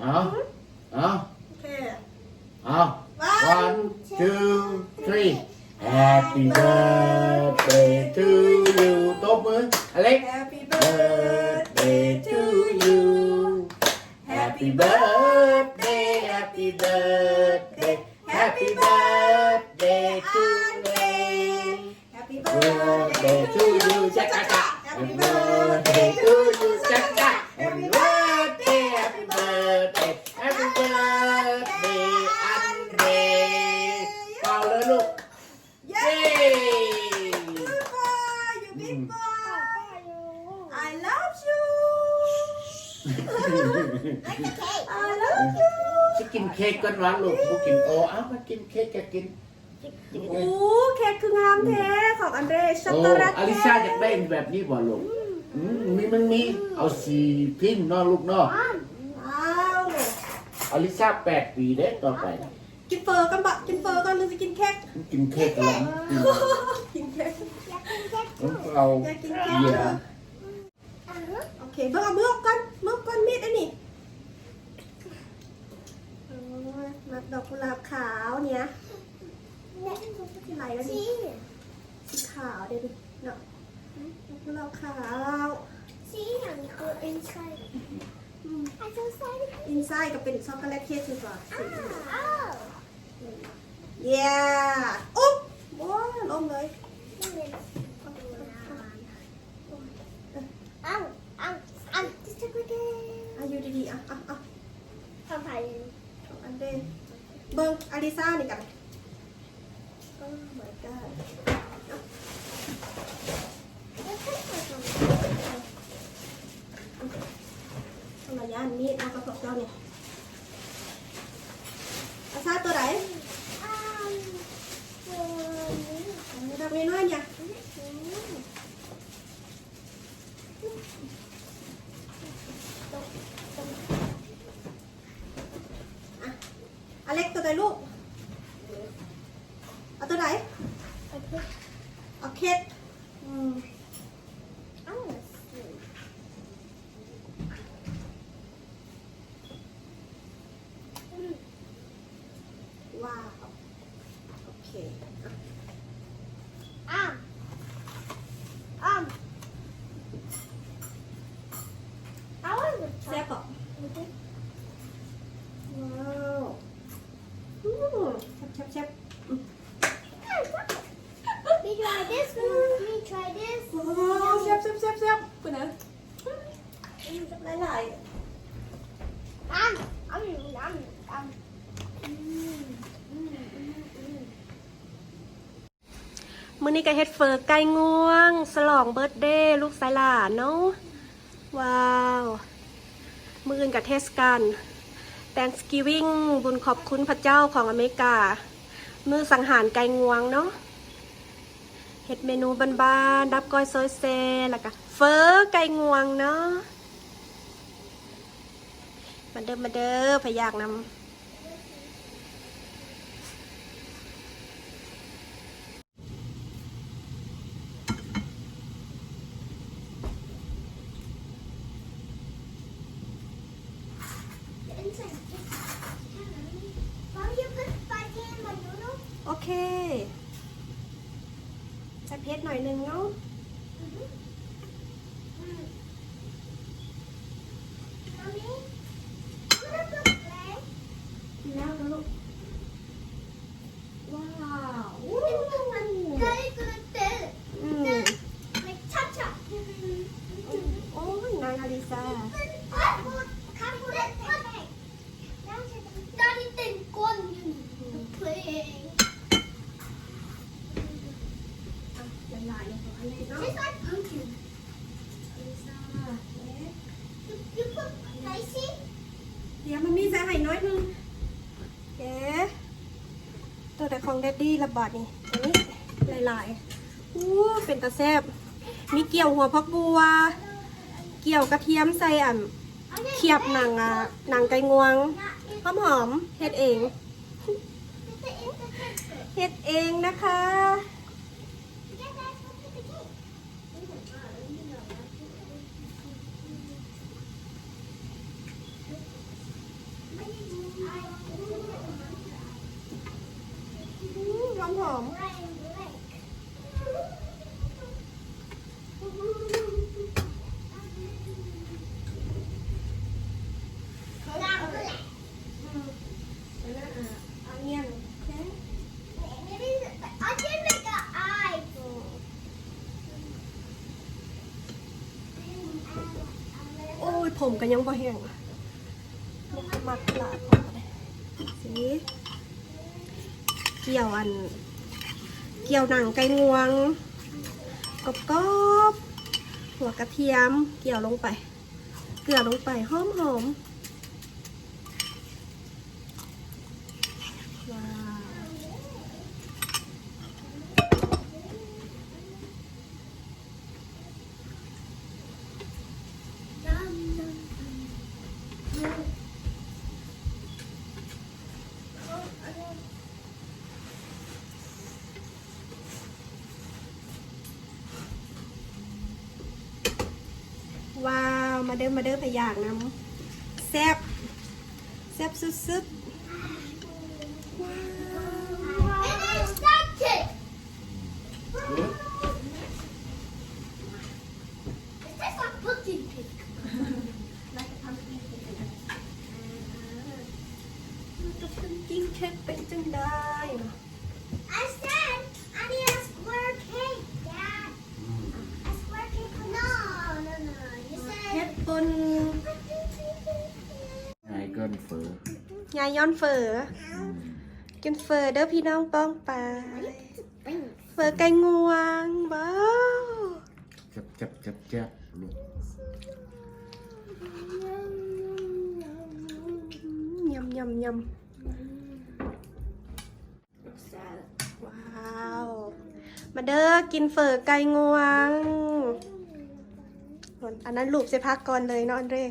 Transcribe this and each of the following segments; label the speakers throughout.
Speaker 1: เอาเอา
Speaker 2: โอเค
Speaker 1: เอา one two three Happy birthday to you ตบมืออเล็ก
Speaker 2: Happy birthday
Speaker 1: birthday to you Happy birthday Happy birthday Happy birthday to me
Speaker 2: Happy
Speaker 1: birthday to you จ๊ะจ๊ะจ๊ะ Happy birthday จะกินเค้กกันวะลูกบุกินโอเอามากินเค้กจะกิน
Speaker 2: โอ้เค้กคืองามแท้ของอันเดรช็อก
Speaker 1: โอ้
Speaker 2: โกแลต
Speaker 1: อลิซาอยากได้แบบนี้บ่ลูกอืมมีมันมีเอาสีพิมพ์เนาะลูกเนาะ
Speaker 2: ว้าว
Speaker 1: อลิซาแปดปีเด้ต่อไป
Speaker 2: กินเฟอร์กันบะกินเฟอร์กันหรือจะกินเค้ก
Speaker 1: กินเค้กกันแล้วกิน
Speaker 2: กินเค้ก
Speaker 1: เอา
Speaker 2: อยากกินเค้ก
Speaker 1: เบีย
Speaker 2: เหรอ
Speaker 1: ร์
Speaker 2: โอเคเบิ่งเอามือออกก่อนมือออกก่อนมีดอันนี้โอ้ย มัดดอกกุหลาบขาวเนี่ยไหลแล้วนี่สีขาวเดี๋ยวดิเนาะดอกกุหลาบขาว
Speaker 3: See, I'm good inside.
Speaker 2: อืม
Speaker 3: I can say
Speaker 2: อินไซด์ก็เป็นช็อกโกแลตเค้กคือก่อน
Speaker 3: Oh.
Speaker 2: เย้อุ๊บโอ้ยลงเลย
Speaker 3: Oh, oh, oh, just a quick
Speaker 2: อายุดีๆอะอะอะ
Speaker 3: Papaya.
Speaker 2: ของอันเดน เบิ่งอาริซ่านี่กันโอ้ my god ทำไมย่านมีดเอากระเพาะเจ้าเนี่ยอาซาตัวไหน
Speaker 3: Um,
Speaker 2: เอาดอกนี้น้อยเนี่ยอะอ เล็กตัวไหนลูก เอาตัวไหน เอาเคสอืมว้าว โอเคอะ
Speaker 3: um, um. I want the
Speaker 2: แซ่บ
Speaker 3: chocolate.
Speaker 2: ปะว้าวอืมแซ่บแซ่บแซ่บ
Speaker 3: We try this. We try this.
Speaker 2: ว้าวแซ่บแซ่บแซ่บแซ่บคุณนะหลาย
Speaker 3: Um, um, um, um. Mm, mm, mm, mm.
Speaker 2: ๆ มื้อนี้ก็เฮ็ดเฟอร์ไก่ง่วง สลองเบิร์ดเดย์ลูกสายหลานเนาะว้าว มื้ออื่นกับเทศกาล Thanksgiving บุญขอบคุณพระเจ้าของอเมริกา มื้อสังหารไก่งวงเนาะเฮ็ดเมนูบ้านๆดับก้อยซอยเซแล้วก็เฟอไก่งวงเนาะมาเด้อมาเด้อพะยากนำ เคใส่เพชรหน่อยหนึงเนาะ
Speaker 3: Mm. Mommy, put up the flag.
Speaker 2: แล้วนะลูก ว้าว
Speaker 3: Very good too.
Speaker 2: อืม
Speaker 3: Like cha-cha.
Speaker 2: โอ้ยนางอลิซา
Speaker 3: Daddy didn't go on playing.
Speaker 2: อะละลายเลยของอันนี้เนาะ
Speaker 3: It's like pumpkin.
Speaker 2: อลิซาเอ๊ะ
Speaker 3: You, you put spicy?
Speaker 2: เดี๋ยวมันมีส่ไห่น้อยหนึงเอ๊ะตัวแต่ของเดดดี้ระบาดนี่อันนี้ลายๆอู้เป็นตาแซบมีเกี่ยวหัวพักบัว เกี่ยวกระเทียมใส่อ่ำเขียบหนังอะหนังไก่งวงหอมหอมเฮ็ดเองเฮ็ดเองนะคะ หอม
Speaker 3: ห
Speaker 2: อ
Speaker 3: ม
Speaker 2: โอ้ยผมก็ยังพอแห้งมักหลาด สีเกี่ยวอัน เกี่ยวหนังไก่งวงกรอบกอบหัวกระเทียม เกี่ยวลงไป เกลือลงไปหอมหอมๆว้าว ว้าว มา เด้อมาเด้อพยากน้ำแซบแซบสุด
Speaker 3: And I started. It tastes like pumpkin cake. like a pumpkin cake.
Speaker 2: ๆกับเป็นกิ้งเค้กเป็นจังได้เนาะ
Speaker 3: I said I need a square cake, Dad. A square cake. No, no, no. You
Speaker 2: เฮ็ด
Speaker 3: said.
Speaker 2: ปน
Speaker 1: ไง เกินเฟอยา
Speaker 2: ยย้อนเฟอกินเฟอเด้อพี่น้องป้องไปเฟอไก่งวงว้าว
Speaker 1: จับจับจับจับลูก
Speaker 2: ยำยำยำว้าว มาเด้อกินเฟอไก่งวง อันนั้นลูกเสพักก่อนเลยเนาะอันเร่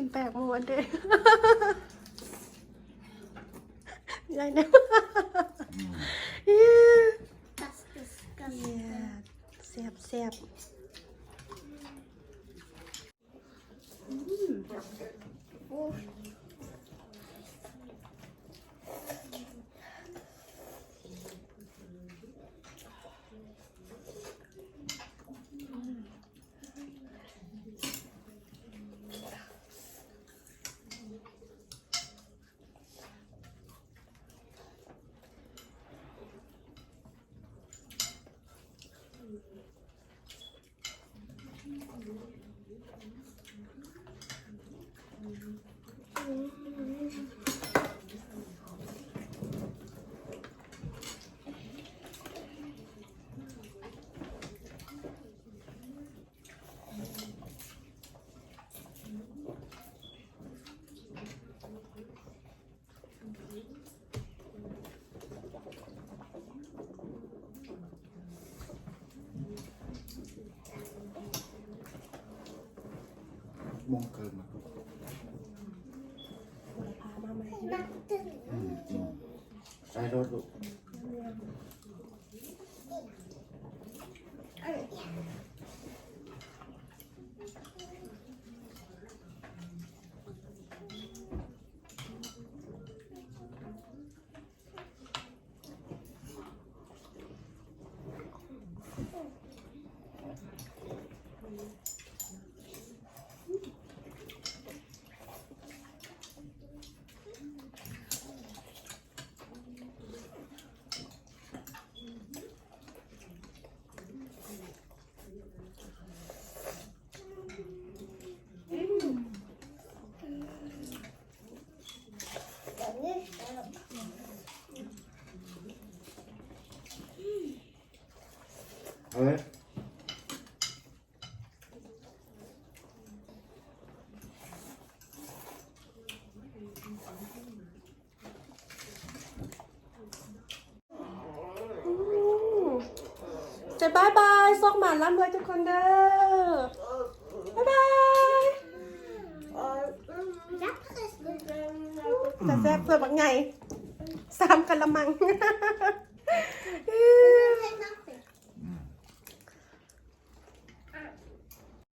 Speaker 2: กินแปลกหมดเลยใหญ่เนี่ย
Speaker 3: That's disgusting.
Speaker 2: เนี่ยแซ่บแซ่บๆ
Speaker 1: มงเกินมา
Speaker 2: พามาใหม่
Speaker 3: Nothing.
Speaker 1: อืมอืมใส่รถลูก เอาเลย
Speaker 2: จะบายบายซอกหมานร่ำรวยทุกคนเด้อบายบาย
Speaker 3: That is good.
Speaker 2: แต่แซ่บเพื่อบักไงสามกะละมัง